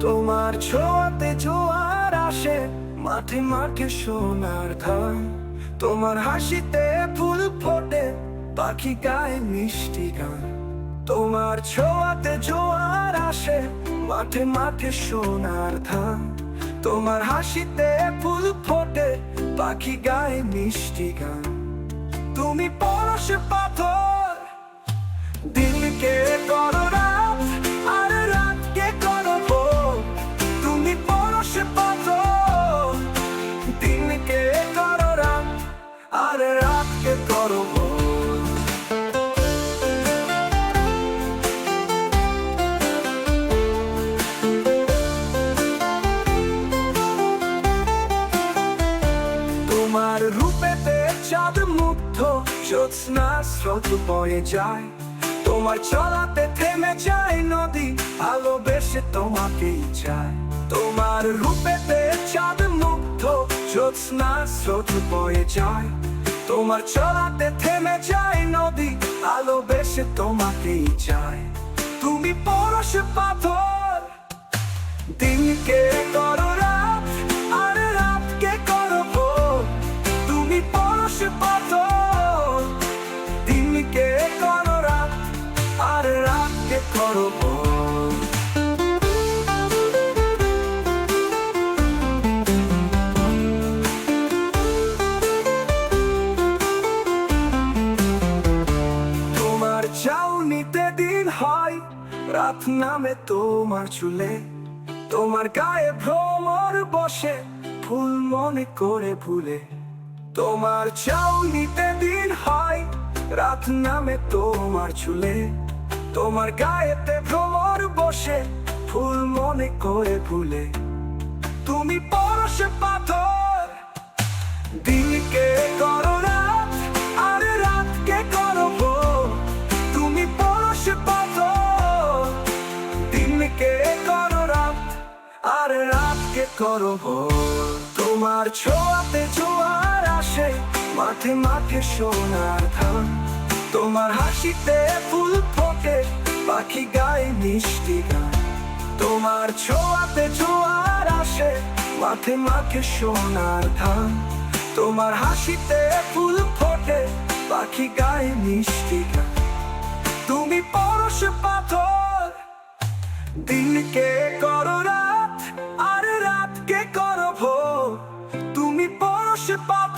তোমার ছোঁয়াতে জোয়ার আসে, মাঠে মাঠে সোনার ধান। তোমার হাসিতে ফুল ফোটে, পাখি গায়ে মিষ্টি গান। তোমার ছোঁয়াতে জোয়ার আসে, মাঠে মাঠে সোনার ধান। তোমার হাসিতে ফুল ফোটে, পাখি গায়ে মিষ্টি গান। তুমি পরশ পাথর তোমার রূপেতে চাঁদ মুগ্ধ, জ্যোৎস্না স্রোত বয়ে যায়। তোমার চলাতে থেমে যায় নদী ভালোবেসে তোমাকেই চায়। তোমার রূপেতে চাঁদ মুগ্ধ, জ্যোৎস্না স্রোত বয়ে যায়। তোমার চলাতে থেমে যায় নদী, ভালোবেসে তোমাকেই চায় তুমি পরশ পাথর, দিনকে করো রাত, আর রাতকে করো ভোর। তুমি পরশ পাথর, দিনকে করো রাত, আর রাতকে করো চাউনিতে দিন হয়, রাত নামে তোমার চুলে। তোমার গায়ে ভ্রমর বসে, ফুল মনে করে ভুলে। তোমার চাউনিতে দিন হয়, রাত নামে তোমার চুলে। তোমার গায়েতে ভ্রমর বসে, ফুল মনে করে ভুলে। তুমি পরশ পাথর রাতকে করো তোমার ছোঁয়াতে জোয়ার আসে, মাঠে মাঠে সোনার ধান। তোমার হাসিতে ফুল ফোটে, পাখি গায়ে মিষ্টি গান। তোমার ছোঁয়াতে জোয়ার আসে, মাঠে মাঠে সোনার ধান। তোমার হাসিতে ফুল ফোটে, পাখি গায়ে মিষ্টি গান। ভোর